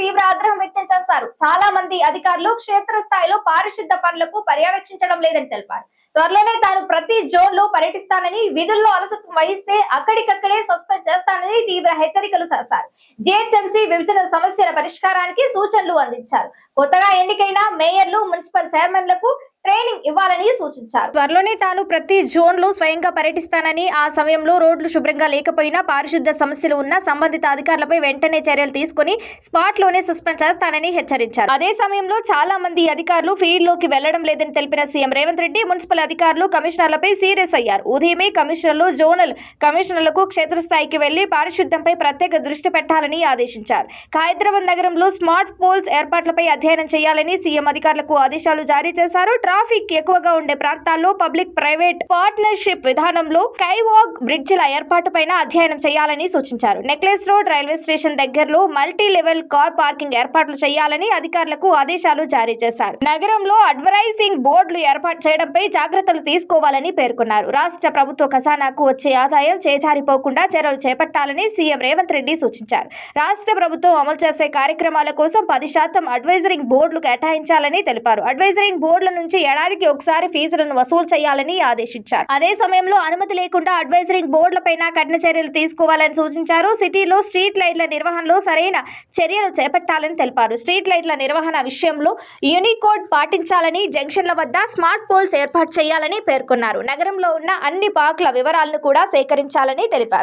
తీవ్ర ఆగ్రహం వ్యక్తం చేశారు చాలా మంది అధికారులు క్షేత్రస్థాయిలో పారిశుద్ధ పనులకు పర్యవేక్షించడం లేదని తెలిపారు. త్వరలోనే తాను ప్రతి జోన్లో పర్యటిస్తానని విధుల్లో అలసత్వం వహిస్తే అక్కడికక్కడే సస్పెండ్ చేస్తానని తీవ్ర హెచ్చరికలు చేశారు. జిహెచ్ఎంసీ విభజన సమస్యల పరిష్కారానికి సూచనలు అందించారు. కొత్తగా ఎన్నికైన మేయర్లు మున్సిపల్ చైర్మన్లకు ట్రైనింగ్ ఇవ్వాలని సూచించారు. త్వరలోనే తాను ప్రతి జోన్లో స్వయంగా పర్యటిస్తానని ఆ సమయంలో రోడ్లు శుభ్రంగా లేకపోయినా పారిశుద్ధ సమస్యలు ఉన్న సంబంధిత అధికారులపై వెంటనే చర్యలు తీసుకుని స్పాట్లోనే సస్పెండ్ చేస్తానని హెచ్చరించారు. అదే సమయంలో చాలా మంది అధికారులు ఫీల్డ్లోకి వెళ్ళడం లేదని తెలిపిన సీఎం రేవంత్ రెడ్డి మున్సిపల్ అధికారులు కమిషనర్లపై సీరియస్ అయ్యారు. ఉదయమే కమిషనర్లు జోనల్ కమిషనర్లకు క్షేత్రస్థాయికి వెళ్ళి పారిశుద్ధ్యంపై ప్రత్యేక దృష్టి పెట్టాలని ఆదేశించారు. హైదరాబాద్ నగరంలో స్మార్ట్ పోల్స్ ఏర్పాట్లపై అధ్యయనం చేయాలని సీఎం అధికారులకు ఆదేశాలు జారీ చేశారు. ట్రాఫిక్ ఎక్కువగా ఉండే ప్రాంతాల్లో పబ్లిక్ ప్రైవేట్ పార్ట్నర్షిప్ విధానంలో స్కైవాక్ బ్రిడ్జిల ఏర్పాటుపైన అధ్యయనం చేయాలని సూచించారు. నెక్లెస్ రోడ్ రైల్వే స్టేషన్ దగ్గరలో మల్టీ లెవెల్ కార్ పార్కింగ్ ఏర్పాట్లు చేయాలని అధికారులకు ఆదేశాలు జారీ చేశారు. నగరంలో అడ్వర్టైజింగ్ బోర్డులు ఏర్పాటు చేయడంపై జాగ్రత్తలు తీసుకోవాలని పేర్కొన్నారు. రాష్ట్ర ప్రభుత్వ ఖజానాకు వచ్చే ఆదాయం చేజారిపోకుండా చర్యలు చేపట్టాలని సీఎం రేవంత్ రెడ్డి సూచించారు. రాష్ట్ర ప్రభుత్వం అమలు చేసే కార్యక్రమాల కోసం పది శాతం అడ్వైజరింగ్ బోర్డులు కేటాయించాలని తెలిపారు. అడ్వైజరింగ్ బోర్డుల నుంచి ఏడాదికి ఒకసారి ఫీజులను వసూలు చేయాలని ఆదేశించారు. అదే సమయంలో అనుమతి లేకుండా అడ్వైజరింగ్ బోర్డులపైన కఠిన చర్యలు తీసుకోవాలని సూచించారు. సిటీలో స్ట్రీట్ లైట్ల నిర్వహణలో సరైన చర్యలు చేపట్టాలని తెలిపారు. స్ట్రీట్ లైట్ల నిర్వహణ విషయంలో యూనికోడ్ పాటించాలని జంక్షన్ల వద్ద స్మార్ట్ పోల్స్ ఏర్పాటు చేయాలని పేర్కొన్నారు. నగరంలో ఉన్న అన్ని పార్కుల వివరాలను కూడా సేకరించాలని తెలిపారు.